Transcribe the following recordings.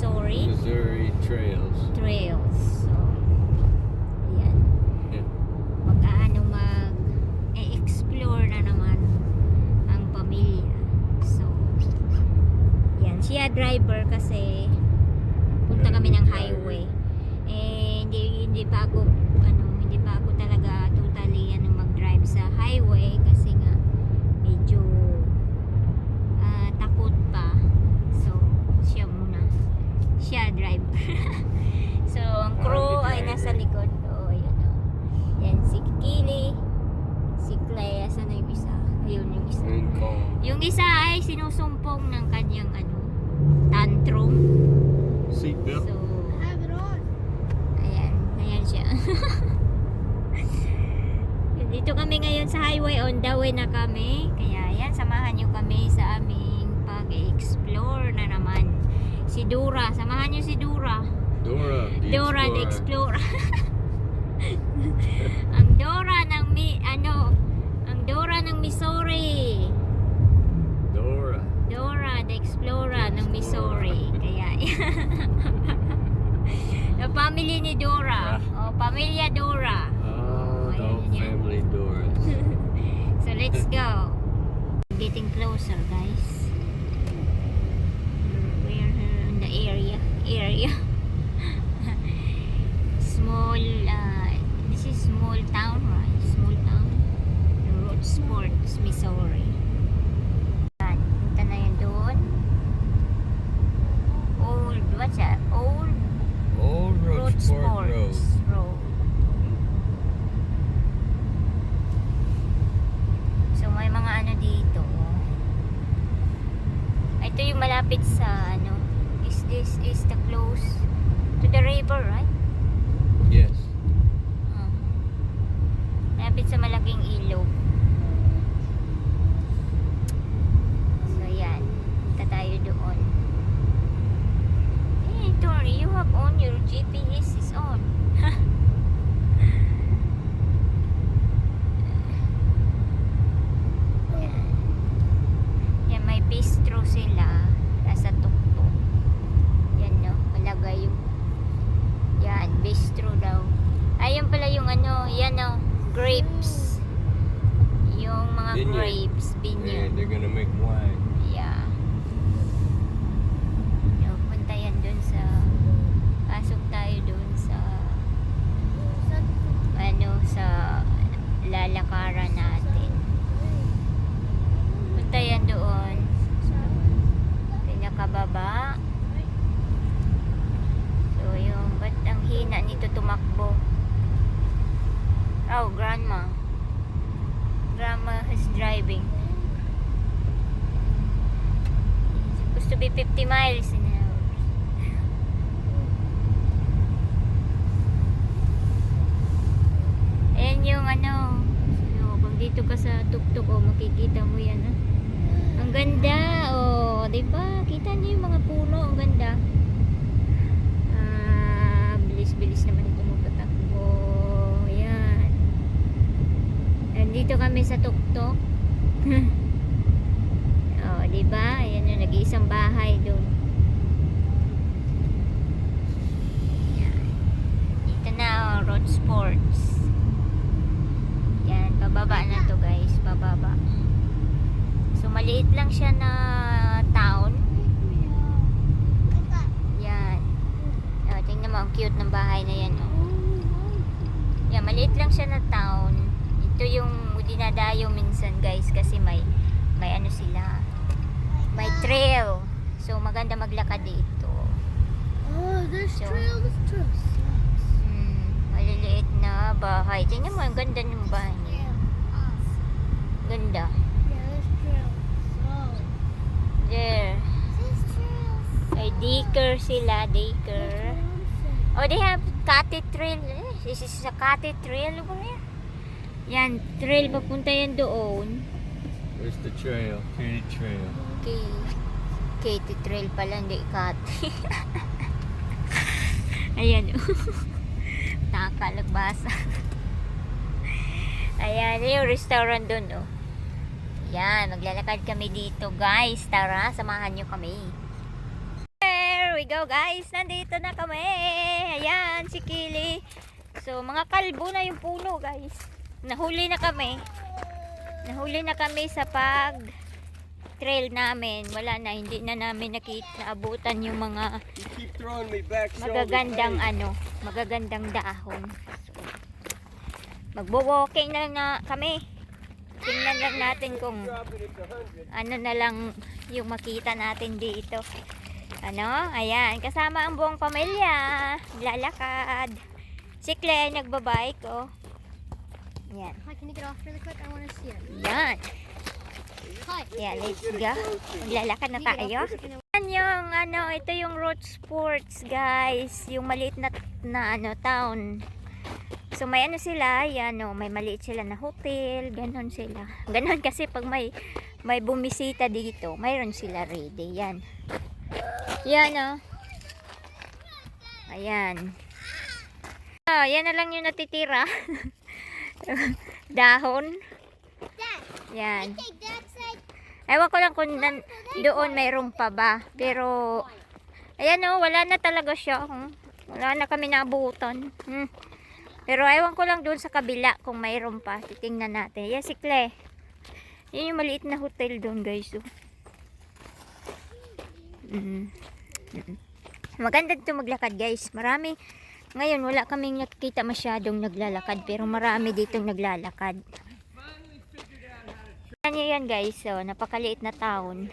Missouri Missouri Trails. Trails. So, ayan. Yeah. Mag-ano mag-explore na naman ang pamilya. So, yan. Siya driver kasi punta kami ng highway. Eh, hindi, hindi pa ako ano, hindi pa ako talaga totally ano, mag-drive sa highway kasi nga medyo ah, takot pa. So, siya muna. Siya driver. so, ang crew ay nasa likod. Oh, yun oh. Yan si Kili, si Clea, sana yung isa? Ayun yung isa. And calm. Yung isa ay sinusumpong ng kanyang ano, tantrum. Seatbelt. So, ayan, ayan siya. Dito kami ngayon sa highway, on the way na kami. Kaya yan, samahan nyo kami sa aming pag-explore na naman. Si Dura, samahan nyo si Dura. Dora. The Dora the Explorer. Explorer. ang Dora ng mi ano, ang Dora ng Missouri. Dora. Dora the Explorer ng Missouri. Kaya Yung family ni Dora. Oh, pamilya Dora. Oh, the whole yan. family Doras. So let's go. Getting closer, guys. We're in the area. Area. small. Uh, this is small town, right? Small town. Road Sports, Missouri. Yan. Punta na yan doon. Old. What's that? Old Old Road, Road Sport Road. Sports Road. So may mga ano dito. oh. Ito yung malapit sa ano. Is this is the close to the river, right? Yes. Uh, malapit sa malaking ilog. So yan. Punta tayo doon. Hey, Tori, you have on your GPS is on. Yan. Yan, may bistro sila. Nasa tuktok. Yan, no? Malagay yung... Yan, bistro daw. Ayun pala yung ano, yan, no? Grapes. Yung mga Vineyard. grapes, vineyard. they're gonna make wine. Yeah. So, punta yan dun sa... Pasok tayo dun sa... Ano, sa lalakaran natin. Punta yan doon. Pinakababa. So, yung... Ba't ang hina nito tumakbo? Oh, grandma. Grandma is driving. Supposed to be 50 miles an hour. Ayan yung ano. So, kung dito ka sa tuktok, oh, makikita mo yan. ah. Ang ganda, oh, ba? Kita niyo yung mga puno, ang ganda. Ah, bilis-bilis naman ito magtatakbo. Ayan. Nandito kami sa tuktok. 'di ba? Ayan yung nag-iisang bahay doon. Dito na, oh, road sports. Yan, pababa na to guys, pababa. So maliit lang siya na town. Yan. Oh, tingnan mo, ang cute ng bahay na yan. Oh. Yan, maliit lang siya na town. Ito yung dinadayo minsan guys kasi may may ano sila. May trail. So maganda maglakad dito. Oh, this So- trail is true. Hmm, maliliit na bahay. Tingnan mo, ang ganda ng bahay niya. Ganda. Yeah, this trail. Oh. There. This trail. May daycare sila, daycare. Oh, they have Kati Trail. Eh, This is a Kati Trail. Ba yan? Trail. Papunta yan doon. There's the trail. Katy Trail. Okay. Katy Trail pala, hindi Kati. Ayan. Nakakalagbasa. Ayan, yung restaurant doon, oh. Yan, maglalakad kami dito, guys. Tara, samahan nyo kami. Hey! we go guys. Nandito na kami. Ayan, si Kili. So, mga kalbo na yung puno guys. Nahuli na kami. Nahuli na kami sa pag trail namin. Wala na, hindi na namin nakita, naabutan yung mga magagandang ano, magagandang dahon. So, magbo-walking na lang na kami. Tingnan lang natin kung ano na lang yung makita natin dito. Ano? Ayan. Kasama ang buong pamilya. Lalakad. Si Claire nagbabike, oh. Yan. Hi, can you get off really quick? I want to see it. Yan. Yeah, let's go. Maglalakad na tayo. Yan yung ano, ito yung road sports, guys. Yung maliit na, na ano, town. So may ano sila, yan oh, may maliit sila na hotel, ganon sila. Ganon kasi pag may may bumisita dito, mayroon sila ready. Yan. Yan oh. Ayan. Oh, yan na lang yung natitira. Dahon. Yan. Ewan ko lang kung nan, doon mayroon pa ba. Pero, ayan o, wala na talaga siya. Hmm. Wala na kami naabutan. Hmm. Pero ewan ko lang doon sa kabila kung mayroon pa. Titingnan natin. Yan si Clay. Yan yung maliit na hotel doon guys. Oh. Mm. Mm. Maganda dito maglakad guys. Marami. Ngayon wala kaming nakikita masyadong naglalakad. Pero marami ditong naglalakad. Ano yan guys, so napakaliit na town.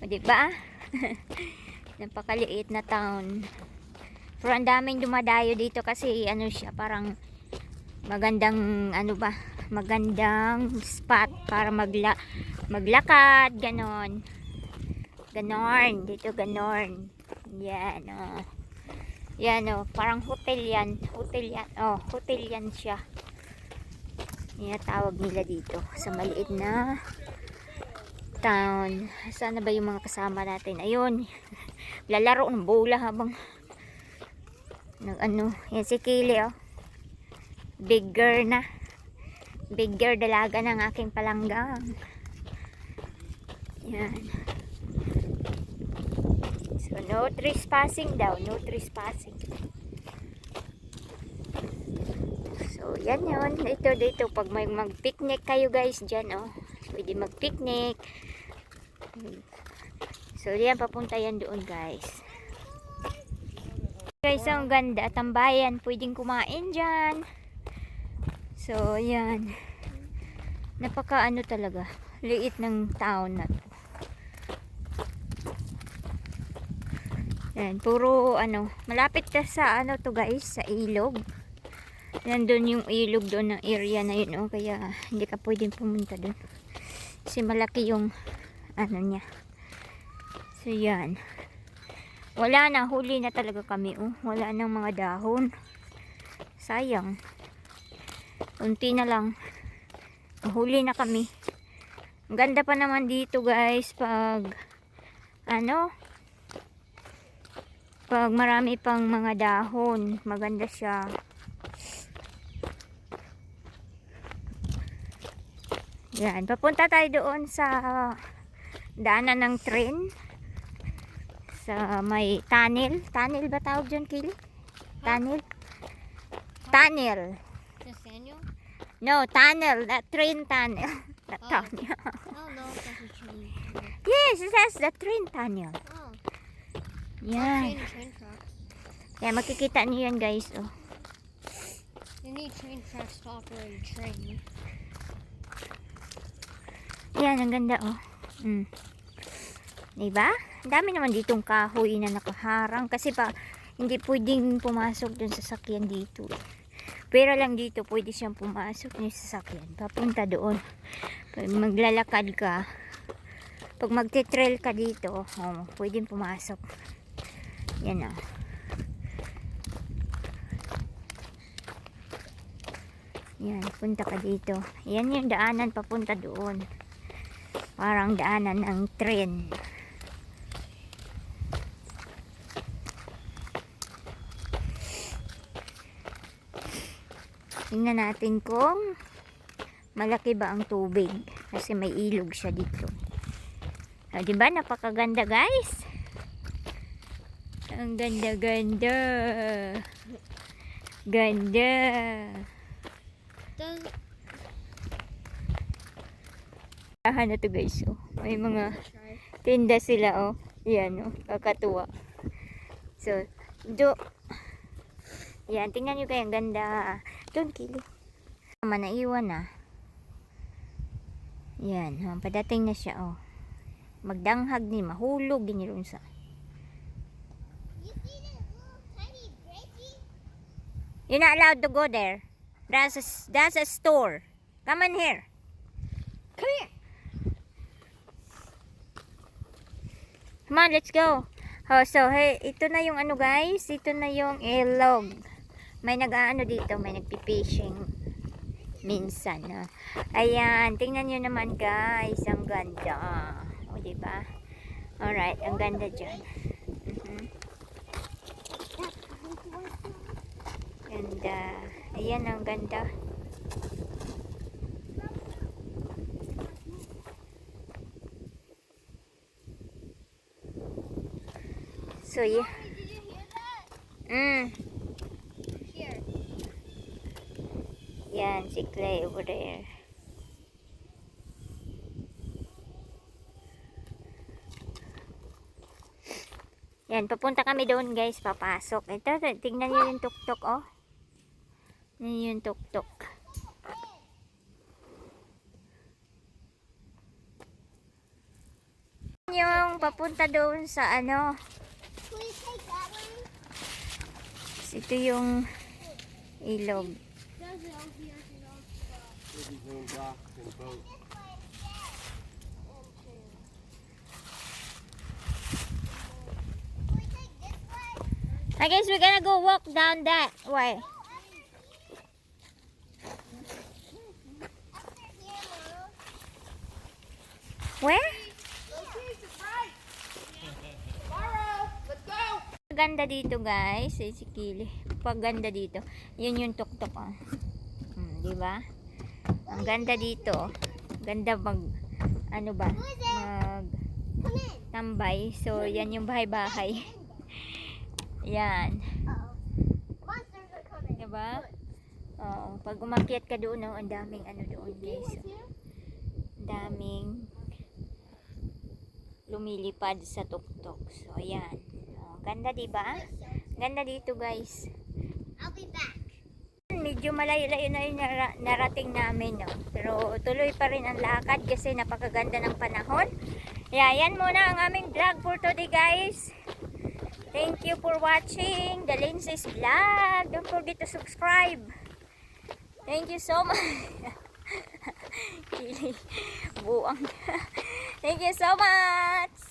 O di ba? napakaliit na town. Pero ang daming dumadayo dito kasi ano siya, parang magandang ano ba, magandang spot para magla maglakad, ganon. Ganon, dito ganon. Yan, oh. Yan, oh, parang hotel yan. Hotel yan, oh, hotel yan siya. Yan tawag nila dito sa maliit na town. Sana ba yung mga kasama natin? Ayun. Lalaro ng bola habang nag ano, yan si Kili oh. Big girl na. Big girl dalaga ng aking palanggang. Yan. So no trespassing daw, no trespassing. So, yan yun. Dito, dito. Pag may mag-picnic kayo guys dyan, oh. Pwede mag-picnic. So, yan. Papunta yan doon guys. Guys, ang ganda. Tambayan. Pwedeng kumain dyan. So, yan. Napaka ano talaga. Liit ng town na to. Yan. Puro ano. Malapit na sa ano to guys. Sa ilog nandun yung ilog doon ng area na yun oh, kaya hindi ka pwedeng pumunta doon. Kasi malaki yung ano niya. So yan. Wala na huli na talaga kami oh. wala nang mga dahon. Sayang. Unti na lang. Huli na kami. Ganda pa naman dito guys pag ano? Pag marami pang mga dahon maganda siya Yan, papunta tayo doon sa daanan ng train. Sa may tunnel. Tunnel ba tawag dyan, Kili? Tunnel? Tunnel. No, tunnel. That train tunnel. That Oh. tunnel. Know if that's a train. yes, it says the train tunnel. Oh. Yan. Train, train tracks. Yan, makikita niyo yan guys. Oh. You need train tracks to operate a train. Yan, ang ganda oh. Mm. Diba? Dami naman ditong kahoy na nakaharang kasi pa hindi pwedeng pumasok dun sa sakyan dito. Pero lang dito pwede siyang pumasok yung sasakyan. Papunta doon. Pag maglalakad ka, pag magte-trail ka dito, oh, pwedeng pumasok. Yan oh. Yan, punta ka dito. Yan yung daanan papunta doon. Parang daanan ng tren. Tingnan natin kung malaki ba ang tubig. Kasi may ilog siya dito. O, diba? Napakaganda guys. Ang ganda-ganda. Ganda. Does Ahan na to guys. Oh. May mga tinda sila oh. Yan oh. Kakatuwa. So, do. Yan, tingnan nyo kayo. Ang ganda. Doon, kili. Tama, naiwan na. Yan, oh, padating na siya oh. Magdanghag ni, mahulog din yun sa. You're not allowed to go there. That's a, that's a store. Come in here. Come here. Come on, let's go. Oh, so, hey, ito na yung ano guys. Ito na yung ilog. May nag-ano dito, may nagpi-fishing. Minsan. ah. Ayan, tingnan nyo naman guys. Ang ganda. O, diba? Alright, ang ganda dyan. Mhm. And, uh, ayan, ang ganda. So, yeah. Mm. Here. Yan, si Clay over there. Yan, papunta kami doon guys, papasok. Ito, tignan nyo yung tuktok, oh. Yan yung tuktok. Yung papunta doon sa ano, One? ito yung ilog. I guess we're gonna go walk down that way. Where? Location right. Tomorrow. Let's go. Ganda dito guys. Eh, si Kili. Paganda dito. Yun yung tuktok ah. Hmm, di ba? Ang ganda dito. Ganda mag ano ba? Mag tambay. So yan yung bahay-bahay. yan. Di ba? Oo. Pag umakyat ka doon, oh, ang daming ano doon guys. Ang daming lumilipad sa tuktok. So ayan. Ganda di ba? Ganda dito guys. I'll be back. Medyo malayo-layo na yung nara- narating namin, no? Pero tuloy pa rin ang lakad kasi napakaganda ng panahon. Yeah, yan muna ang aming vlog for today, guys. Thank you for watching the Lindsay's vlog. Don't forget to subscribe. Thank you so much. Buang. Thank you so much.